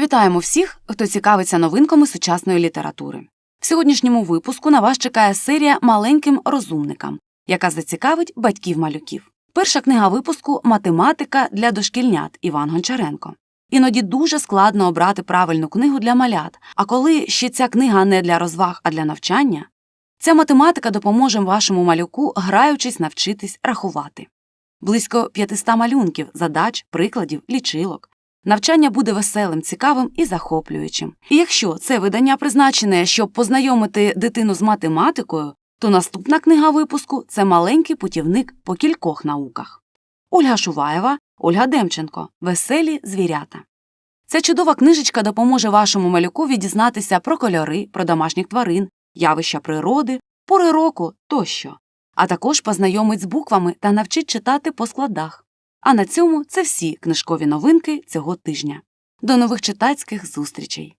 Вітаємо всіх, хто цікавиться новинками сучасної літератури. В сьогоднішньому випуску на вас чекає серія маленьким розумникам, яка зацікавить батьків малюків. Перша книга випуску Математика для дошкільнят Іван Гончаренко. Іноді дуже складно обрати правильну книгу для малят, а коли ще ця книга не для розваг, а для навчання, ця математика допоможе вашому малюку, граючись, навчитись рахувати. Близько 500 малюнків, задач, прикладів, лічилок. Навчання буде веселим, цікавим і захоплюючим. І якщо це видання призначене, щоб познайомити дитину з математикою, то наступна книга випуску це маленький путівник по кількох науках. Ольга Шуваєва, Ольга Демченко Веселі звірята. Ця чудова книжечка допоможе вашому малюкові дізнатися про кольори, про домашніх тварин, явища природи, пори року тощо, а також познайомить з буквами та навчить читати по складах. А на цьому це всі книжкові новинки цього тижня. До нових читацьких зустрічей!